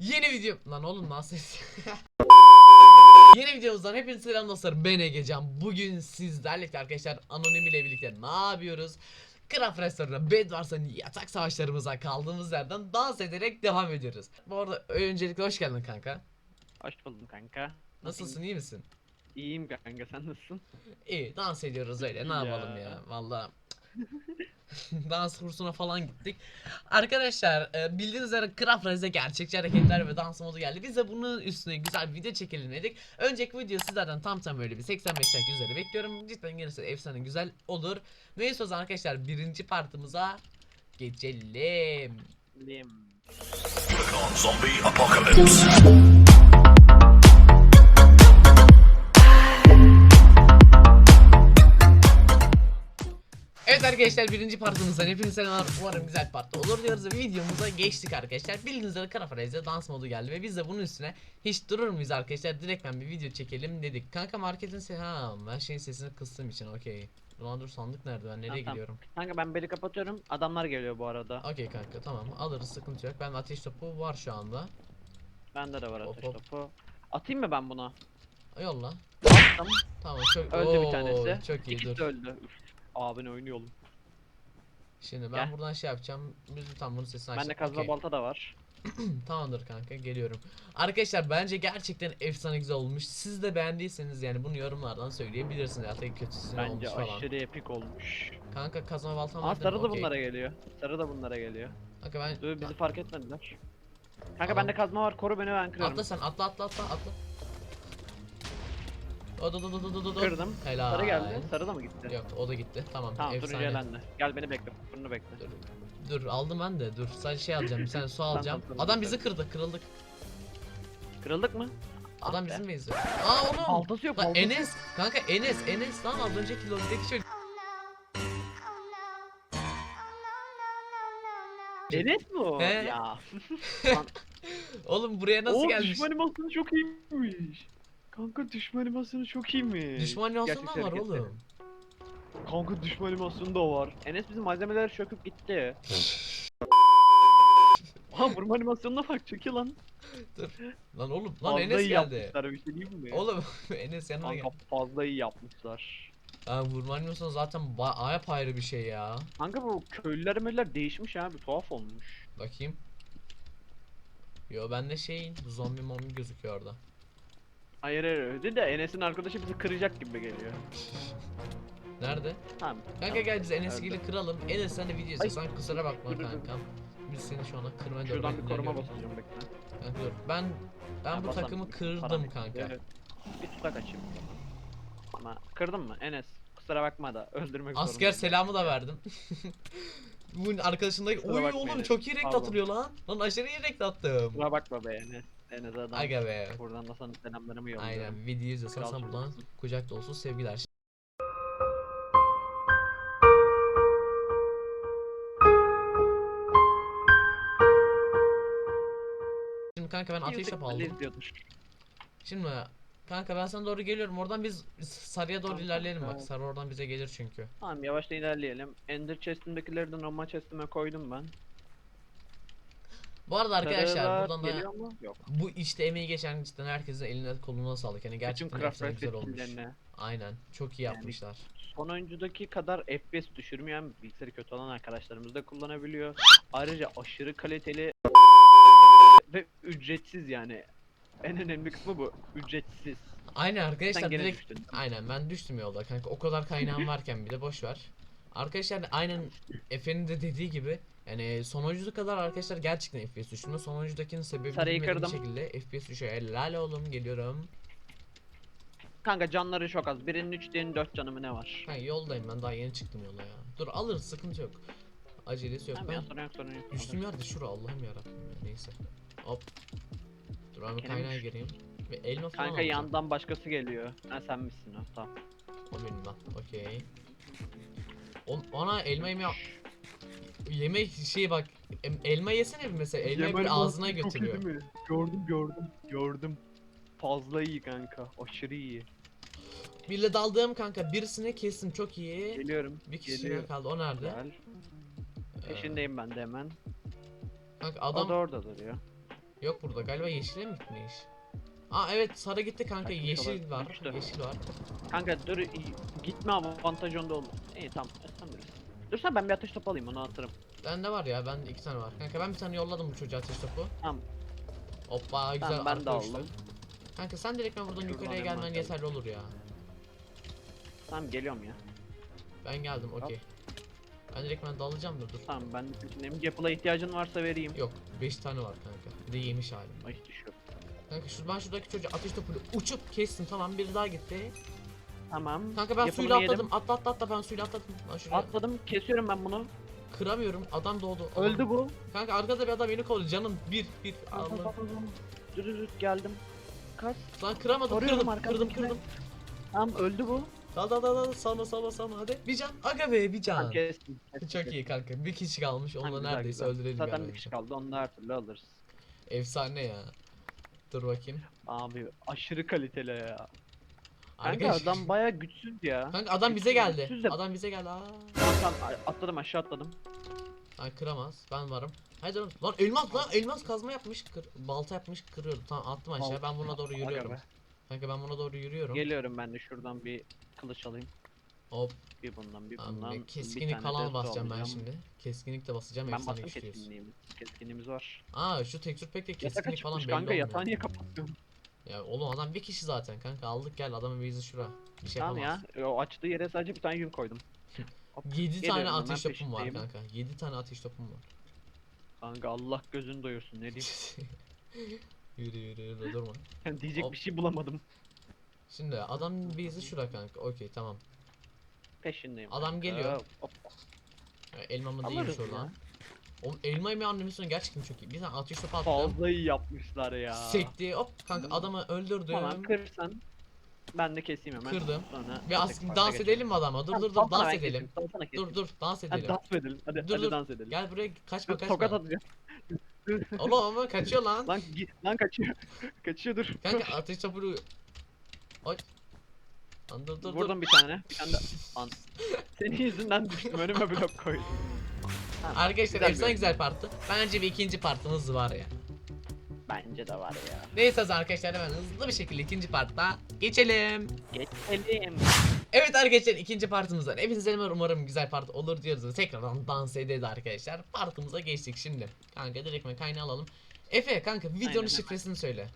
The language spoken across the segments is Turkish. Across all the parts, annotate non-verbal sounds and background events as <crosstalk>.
Yeni video lan oğlum lan ses. <laughs> Yeni videomuzdan hepinize selam dostlarım ben Egecan Bugün sizlerle arkadaşlar Anonim ile birlikte ne yapıyoruz? Craft Restoran'da Bedwars'ın yatak savaşlarımıza kaldığımız yerden dans ederek devam ediyoruz Bu arada öncelikle hoş geldin kanka Hoş buldum kanka. Nasılsın iyi misin? İyiyim kanka sen nasılsın? İyi dans ediyoruz öyle ne Ya. yapalım ya valla <laughs> Dans kursuna falan gittik. Arkadaşlar e, bildiğiniz üzere Craft Race'de gerçekçi hareketler ve dans modu geldi. Biz de bunun üstüne güzel bir video çekelim dedik. Önceki video sizlerden tam tam böyle bir 85 dakika üzeri bekliyorum. Cidden gelirse efsane güzel olur. Neyse o zaman arkadaşlar birinci partımıza geçelim. Lim. zombie apocalypse. Arkadaşlar birinci partımızdan selamlar umarım güzel partta olur diyoruz ve videomuza geçtik arkadaşlar Bildiğiniz üzere Karafareiz'de dans modu geldi ve biz de bunun üstüne hiç durur muyuz arkadaşlar direktmen bir video çekelim dedik Kanka marketin se ha ben şeyin sesini kıstığım için okey Ulan dur sandık nerede ben nereye Tamam, gidiyorum Kanka ben beli kapatıyorum. Adamlar geliyor bu arada. Okey kanka tamam alırız sıkıntı yok ben ateş topu var şu anda Bende de var Hop, ateş hop. topu. Atayım mı ben buna? Yolla Attım. Tamam çok Öldü bir Oo, tanesi. Çok iyi İkisi dur öldü. Üf. Abine oynayalım. Şimdi ben Gel. buradan şey yapacağım biz tam bunun sesini Bende açtık kazma okey. balta da var. <clears throat> Tamamdır kanka geliyorum. Arkadaşlar bence gerçekten efsane güzel olmuş. Siz de beğendiyseniz yani bunu yorumlardan söyleyebilirsiniz. Hatta kötüsü ne olmuş Bence falan. aşırı epik olmuş. Kanka kazma baltam Aa var değil mi? sarı da Okey. bunlara geliyor. Sarı da bunlara geliyor. Kanka ben Dur bizi fark etmediler. Kanka Tamam. bende kazma var. Koru beni ben kırarım. atla sen atla atla atla atla. O do do do do do do. Kırdım. Helal. Sarı geldi. Sarı da mı gitti? Yok o da gitti. Tamam, Tamam turuncu efsane. elendi. Gel beni bekle. Bunu bekle. Dur, dur aldım ben de. Dur sadece şey alacağım. Bir tane su <laughs> alacağım. tamam, Adam bizi kırdı. Kırıldık. Kırıldık mı? Adam Ah bizim base'de. Aa oğlum. Baltası yok. Lan baltası. Enes. Kanka Enes. Enes lan az önceki lobideki çocuk. Enes mi o? He. Ya. <laughs> Oğlum buraya nasıl Oo, gelmiş? düşman animasyonu çok iyiymiş. Kanka düşman animasyonu çok iyiymiş. Düşman animasyonu da var hareketleri. oğlum. Kanka düşman animasyonu da var. Enes bizim malzemeleri söküp gitti. <laughs> Ha vurma animasyonuna bak çok iyi lan. Lan oğlum lan Fazla Enes iyi geldi. yapmışlar bir şey mi? Oğlum <laughs> Enes yanıma Kanka gel. fazla iyi yapmışlar. Ha vurma animasyonu zaten ba- ayrı bir şey ya. Kanka bu köylüler möller değişmiş ha bir tuhaf olmuş. Bakayım. Yo bende şey zombi mombi gözüküyor orada. Hayır hayır öyle de Enes'in arkadaşı bizi kıracak gibi geliyor. Nerede? Tamam. Kanka gel biz Enes'i Öldü. gelip kıralım. Enes sen de video izliyorsan kusura bakma dur, kankam. Biz seni şu anda kırmaya Şuradan bir koruma basacağım bekle. Kanka dur. Ben ben Ha, bu basan- takımı kırdım kanka. Evet. Bir tutak açayım. Ama kırdın mı Enes? Kusura bakma da öldürmek Asker zorundayım. selamı da verdim. <laughs> Bu arkadaşında Kusura oy oğlum çok iyi renk atılıyor lan. Lan aşırı iyi renk attım. Kusura bakma be Enes. Enes adam. Aga be. Buradan da sana selamlarımı yolluyorum. Aynen video izliyorsan sana buradan kucak dolusu sevgiler. Şimdi kanka ben ateş ihtimalle aldım. Şimdi kanka ben sana doğru geliyorum. Oradan biz sarıya doğru ilerleyelim bak. Sarı oradan bize gelir çünkü. Tamam yavaşta ilerleyelim. Ender chest'imdekileri de normal chest'ime koydum ben. Bu arada arkadaşlar buradan da? Yok. bu işte emeği geçen cidden herkesin eline koluna sağlık. Yani gerçekten efsane güzel olmuş. Aynen. Çok iyi Yani- yapmışlar. Sonuncudaki kadar FPS düşürmeyen bilgisayarı kötü olan arkadaşlarımız da kullanabiliyor. Ayrıca aşırı kaliteli ve ücretsiz yani. En önemli kısmı bu. Ücretsiz. Aynen arkadaşlar Sen direkt düştün. Aynen ben düştüm yolda kanka o kadar kaynağım <laughs> varken bir de boş ver. Arkadaşlar aynen Efe'nin de dediği gibi yani sonuncusu kadar arkadaşlar gerçekten FPS düşürme. Sonuncudakinin sebebi Sarıyı bilmediğim kırdım. şekilde FPS düşüyor. Helal oğlum geliyorum. Kanka canları çok az. Birinin 3 diğerinin 4 canı mı ne var? Ha yoldayım ben daha yeni çıktım yola ya. Dur alırız sıkıntı yok. Acelesi yok. Tamam ya Ben sorun yok sorun yok. düştüğüm yerde şura Allah'ım yarabbim ya neyse. Hop. Dur abi Gene kaynağa düş- gireyim. Ve elma falan Kanka alacağım. yandan başkası geliyor. Ha sen misin o tamam. O benim lan. Okey. Ona elma yeme yemek şey bak em- elma yesene bir mesela elmayı bir ağzına götürüyor. Gördüm gördüm gördüm. Fazla iyi kanka. Aşırı iyi. Bille daldım kanka birisini kestim çok iyi. Geliyorum. Bir kişi geliyor. kaldı o nerede? Gel. Ee, Peşindeyim ben de hemen. Kanka O da adam orada duruyor. Yok burada galiba yeşile mi gitmiş? Aa evet sarı gitti kanka Kaçmış yeşil olabilir. var Kaçtı. yeşil var. Kanka dur gitme avantaj onda olmaz. İyi tamam sen. Dur sen ben bir ateş topu alayım onu atarım. Bende var ya bende iki tane var. Kanka ben bir tane yolladım bu çocuğa ateş topu. Tamam. Hoppa güzel Tamam ben de aldım. Kanka sen direkt ben buradan Şuradan yukarıya gelmen bakalım. yeterli olur ya. Tamam geliyorum ya. Ben geldim okey. Ben direkt ben dalacağım da dur. Tamam ben de seçeneğim. Apple'a ihtiyacın varsa vereyim. Yok 5 tane var kanka. Bir de yemiş halim. Ay düşüyor. Kanka şu, ben şuradaki çocuğu ateş topuyla uçup kestim tamam biri daha gitti. Tamam. Kanka ben Yapımını suyla yedim. atladım. Atla atla atla ben suyla atladım. Lan şuraya Atladım kesiyorum ben bunu. kıramıyorum. Adam doğdu. Adam- Öldü bu. Kanka arkada bir adam beni kovalıyor. Canım bir bir. Tamam, Allah. tamam, tamam. Dur dur dur geldim. Kaç. Lan kıramadım. Arıyorum Kırdım kırdım arkamdakine. kırdım. Tamam öldü bu. Dal dal dal dal salma salma salma hadi. Bir can. Aga be bir Tamam can. kestim. kestim, Çok kestim. iyi kanka. Bir kişi kalmış. Tamam, Onu güzel, neredeyse güzel. öldürelim Zaten yani. bir kişi kaldı onu da her türlü alırız. Efsane ya. Dur bakayım. Abi aşırı kaliteli ya. Kanka Arkadaş- adam baya güçsüz ya. Kanka adam bize geldi. güçsüz de- Adam bize geldi. Aa. Tamam, tamam, atladım aşağı atladım. Ay kıramaz. Ben varım. Haydi oğlum. Lan elmas lan elmas kazma yapmış. Kır, balta yapmış kırıyorum. Tamam attım aşağı. Ben buna doğru Aga yürüyorum. be. Kanka ben buna doğru yürüyorum. Geliyorum ben de şuradan bir kılıç alayım. Hop. Bir bundan bir Tamam, bundan. bir keskinlik tane falan de basacağım ben alacağım. şimdi. Keskinlik de basacağım. Ben efsane bastım güçlüyüz. keskinliğimiz. Keskinliğimiz var. Aa şu tekstür pekte Yatağa keskinlik falan çıkmış belli kanka olmuyor. yatağı niye kapatıyorsun? Ya oğlum adam bir kişi zaten kanka aldık gel adamın base'i şura. Bir şey Tamam yapamaz. ya o açtığı yere sadece bir tane yün koydum. <laughs> Hop, 7 tane geliyorum ateş topum var peşindeyim. kanka. 7 tane ateş topum var. Kanka Allah gözünü doyursun ne diyeyim. <laughs> yürü yürü yürü durma. <laughs> Diyecek Hop. bir şey bulamadım. Şimdi adam base'i şura kanka. Okey tamam. Peşindeyim. Adam geliyor. Hop, Ya, Elmamı Alırız değilmiş ya. oradan. Oğlum elma yemeği animasyonu gerçekten çok iyi. Bir tane ateş topu attım. Fazla iyi yapmışlar ya. Sekti hop kanka adamı öldürdüm. Tamam kırsan. Ben de keseyim hemen. Kırdım. Sonra Bir as tek parça dans edelim mi adama? Dur dur dur dans edelim. Dur dur dans Hadi edelim. dans edelim. Hadi, Dur, hadi dur. dans edelim. Gel buraya kaçma Dur, kaçma. Tokat atacağım. Oğlum ama kaçıyor lan. Lan, gi- lan kaçıyor. <laughs> kaçıyor dur. Kanka ateş topunu. Ay. Lan dur dur dur. Vurdum bir tane. Bir tane de. Senin yüzünden düştüm önüme blok koydum. Tamam, Arkadaşlar güzel bir efsane oyun. güzel partı. Bence bir ikinci partımız var ya. Bence de var ya. Neyse arkadaşlar hemen hızlı bir şekilde ikinci partta geçelim. Geçelim. Evet arkadaşlar ikinci partımızdan hepinize hemen umarım güzel part olur diyoruz tekrardan dans ederiz arkadaşlar. Partımıza geçtik şimdi. Kanka direkt kaynağı alalım. Efe kanka videonun Aynen, şifresini söyle.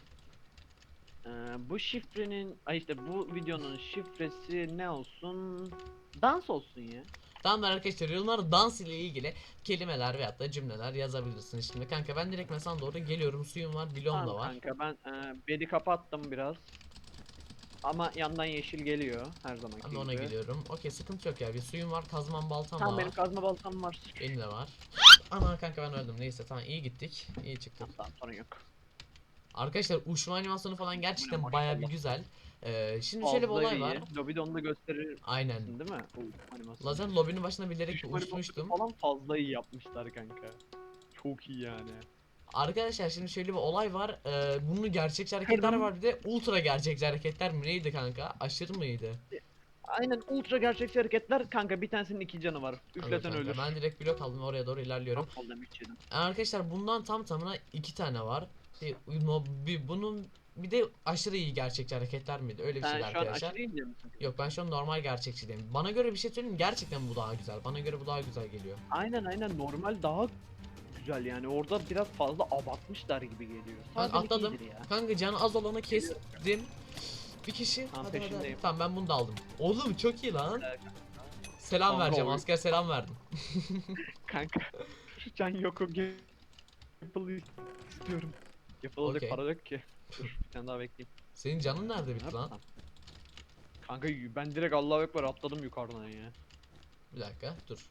Ee, bu şifrenin, ay işte bu videonun şifresi ne olsun? Dans olsun ya. Tamamdır arkadaşlar yorumlara dans ile ilgili kelimeler veyahut da cümleler yazabilirsiniz şimdi. Kanka ben direkt mesela doğru geliyorum suyum var bilom da Tamam var. kanka ben e, bedi kapattım biraz. Ama yandan yeşil geliyor her zamanki Ben de ona gibi. gidiyorum. Okey sıkıntı yok ya bir suyum var kazmam baltam Tamam da benim var. kazma baltam var. Benim de var. Ana kanka ben öldüm neyse tamam iyi gittik. iyi çıktık. Tamam tamam sorun yok. Arkadaşlar uçma animasyonu falan gerçekten bayağı bir güzel. Ee, şimdi şöyle bir olay var. Lobide onu da gösterirsin Aynen. değil mi? Animasyon. Lazer lobinin başına bilerek Düşman animasyonu uçmuştum. falan fazla iyi yapmışlar kanka. Çok iyi yani. Arkadaşlar şimdi şöyle bir olay var. Ee, bunun gerçekçi hareketler var bir de ultra gerçekçi hareketler mi neydi kanka? Aşırı mıydı? Aynen ultra gerçekçi hareketler kanka bir tanesinin iki canı var. Üfleten ölür. Ben direkt blok aldım oraya doğru ilerliyorum. Üç yedim. Arkadaşlar bundan tam tamına iki tane var. No- bir- bunun bir de aşırı iyi gerçekçi hareketler miydi? Öyle bir şeydi şu an arkadaşlar. aşırı iyi misin? Yok ben şu an normal gerçekçideyim. Bana göre bir şey söyleyeyim gerçekten bu daha güzel. Bana göre bu daha güzel geliyor. Aynen aynen normal daha güzel yani orada biraz fazla abartmışlar gibi geliyor. Ben Sadece atladım. ya. Kanka canı az olanı kestim. Bir kişi. Tamam, hadi, hadi, hadi. peşindeyim. Tamam ben bunu da aldım. Oğlum çok iyi lan. Selam Kanka, vereceğim. oyun- Asker selam verdim. <laughs> Kanka can yok o Yapılı istiyorum. Yapılacak Okey. para yok ki. Dur bir tane daha bekleyeyim. Senin canın nerede bitti lan? Kanka ben direkt Allahu Ekber atladım yukarıdan ya. Bir dakika dur.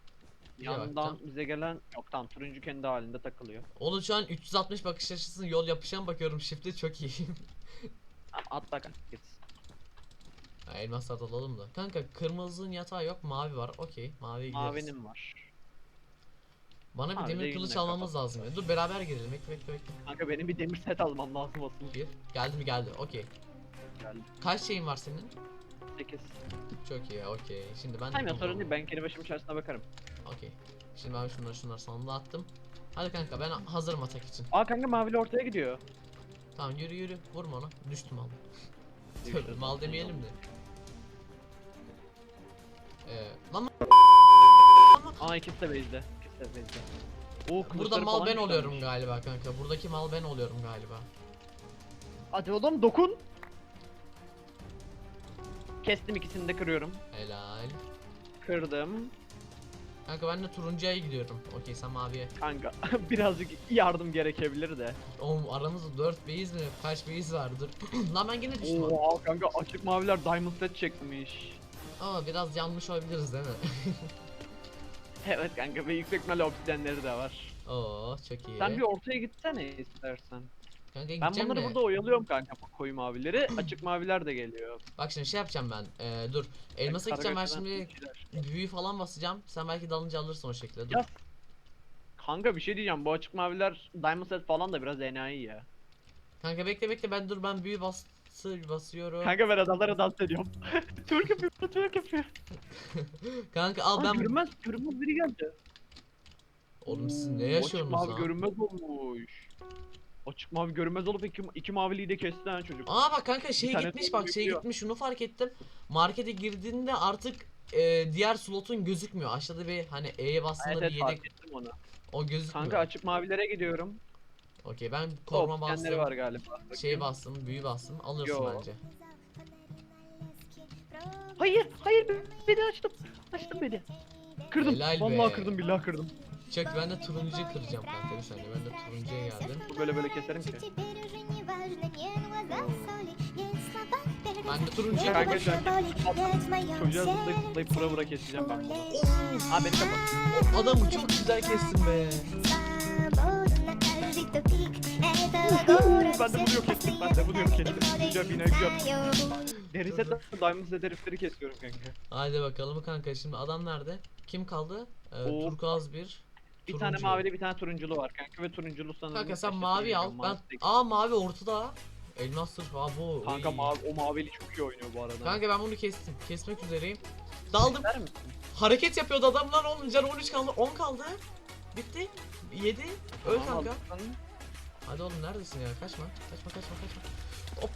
Yandan bakacağım. bize gelen yok tamam turuncu kendi halinde takılıyor. Oğlum şu an 360 bakış açısını yol yapışan bakıyorum. Shift'e çok iyi. <laughs> Atla kanka gitsin. ha, elmaslar da alalım da. Kanka kırmızının yatağı yok. Mavi var. Okey. Maviye gideriz. Mavinin var. Bana bir de demir yine kılıç kapat. almamız lazım ya. Dur beraber girelim. Bekle bekle bekle. Kanka benim bir demir set almam lazım aslında. Gir. Geldi mi geldi. Okey. Geldi. Kaç şeyin var senin? 8. Çok iyi. Okey. Şimdi ben Tamam ya sorun değil ben kendi başımın içerisine bakarım. Okey. Şimdi ben şunları şunları sandığa attım. Hadi kanka ben hazırım atak için. Aa kanka mavili ortaya gidiyor. Tamam yürü yürü vurma ona. Düştü <laughs> mal. Tövbe, mal demeyelim de. Ee, lan Aa ikisi de base'de. Base'de. Oo, burada kılıçları mal falan ben güzelmiş. oluyorum galiba kanka. Buradaki mal ben oluyorum galiba. Hadi oğlum dokun. Kestim ikisini de kırıyorum. Helal. Kırdım. Kanka ben de turuncuya gidiyorum. Okey sen maviye. Kanka <laughs> birazcık yardım gerekebilir de. Oğlum aramızda 4 base mi? Kaç base vardır? <clears throat> Lan ben gene düştüm. abi. Oo kanka açık maviler diamond set çekmiş. Ama biraz yanmış olabiliriz değil mi? <laughs> <laughs> Evet kanka ve yüksek ihtimalle obsidyenleri de var. Oo çok iyi. Sen bir ortaya gitsene istersen. Kanka Ben gideceğim bunları de. burada oyalıyorum kanka koyu mavileri. <clears throat> Açık maviler de geliyor. Bak şimdi şey yapacağım ben. Ee, dur. Elmasa gideceğim ben şimdi büyü falan basacağım. Sen belki dalınca alırsın o şekilde. Dur. Ya Kanka bir şey diyeceğim bu açık maviler diamond set falan da biraz enayi ya. Kanka bekle bekle ben dur ben büyü bası basıyorum. Kanka, Kanka ben adamlara dans ediyorum. <laughs> Türk yapıyor, Türk yapıyor. <laughs> al Aa, ben. görünmez, görünmez biri geldi. Oğlum siz ne yaşıyorsunuz Açık mavi lan? görünmez olmuş. Açık mavi görünmez olup iki, iki maviliği de kesti ha çocuk. Aa bak kanka şey gitmiş bak şey gitmiş şunu fark ettim. Markete girdiğinde artık e, diğer slotun gözükmüyor. Aşağıda bir hani E'ye bastığında evet, bir yedek onu. o gözükmüyor. Kanka açık mavilere gidiyorum. Okey ben koruma Obsidyenleri bastım. var galiba. Şey bastım, büyü bastım. Alırsın Yo. bence. Hayır, hayır beni açtım. Açtım beni. Kırdım. Helal Vallahi be. kırdım, billahi kırdım. Çek ben de turuncuyu kıracağım kanka bir saniye. Ben de turuncuya geldim. Böyle böyle keserim ki. Ben de turuncuya Kanka sen Çocuğa zıplayıp zıplayıp vura vura keseceğim ben bunu. Kapat. O adamı çok güzel kestin be. Ben de bunu yok ettim, ben de bunu yok ettim. Güzel bina güzel. Deri set diamond set herifleri kesiyorum kanka. Haydi bakalım kanka şimdi adam nerede? Kim kaldı? Ee, Oo. Turkuaz bir. Bir tane turuncu. mavili bir tane turunculu var kanka ve turunculu sanırım. Kanka sen mavi al. Ben tek. Aa mavi ortada. Elmas sırf aa bu. Kanka Oy. mavi, o mavili çok iyi oynuyor bu arada. Kanka ben bunu kestim. Kesmek üzereyim. Daldım. İster misin? Hareket yapıyordu adam lan onun canı 13 kaldı. 10 kaldı. Bitti. 7. Öl Tamam, kanka. aldım. Hadi oğlum neredesin ya? Kaçma. Kaçma kaçma kaçma. Hop.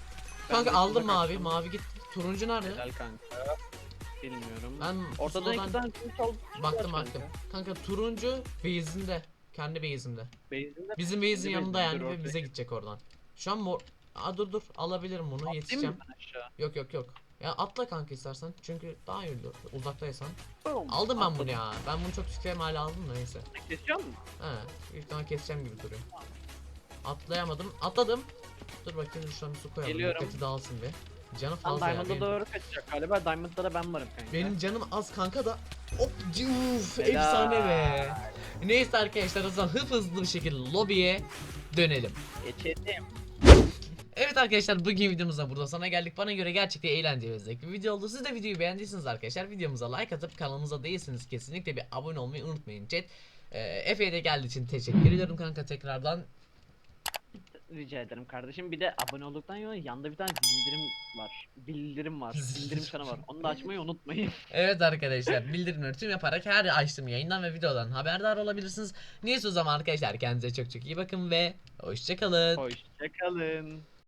Ben Kanka de aldım şurada mavi. kaçtım. Mavi gitti. Turuncu nerede? Helal kanka. Bilmiyorum. Ben Ortada pusuladan iki tane al. baktım baktım. Kanka turuncu base'inde. Kendi base'inde. Base'inde Bizim base'in yanında yani ve bize gidecek oradan. Şu an mor... Aa dur dur alabilirim bunu atlayayım yetişeceğim. mı ben aşağı? Yok yok yok. Ya atla kanka istersen çünkü daha iyi olur uzaktaysan. Boom. Aldım ben bunu Atladım. ya. Ben bunu çok düşük hala aldım da neyse. Kesiyor musun? He, büyük ihtimal keseceğim gibi duruyor. Atlayamadım. Atladım. Dur bakayım şuna bir su koyalım. Geliyorum. Dikkati dağılsın bir. Canı fazla ya. Diamond'a Benim, doğru kaçacak galiba. Diamond'da da ben varım kanka. benim canım az kanka da. Hop cuf Helal. efsane be. Neyse arkadaşlar o zaman hıp hızlı bir şekilde lobiye dönelim. Geçelim. Evet arkadaşlar bugün videomuzda burada sana geldik. Bana göre gerçekten eğlenceli ve zevkli bir video oldu. Siz de videoyu beğendiyseniz arkadaşlar videomuza like atıp kanalımıza değilseniz kesinlikle bir abone olmayı unutmayın chat. Ee, Efe'ye de geldiği için teşekkür ediyorum kanka tekrardan. Rica ederim kardeşim. Bir de abone olduktan sonra yanında bir tane bildirim var. Bildirim var. Bildirim çanı var. Onu da açmayı unutmayın. <laughs> Evet arkadaşlar bildirimleri tüm yaparak her açtığım yayından ve videodan haberdar olabilirsiniz. Neyse o zaman arkadaşlar kendinize çok çok iyi bakın ve hoşçakalın. Hoşçakalın.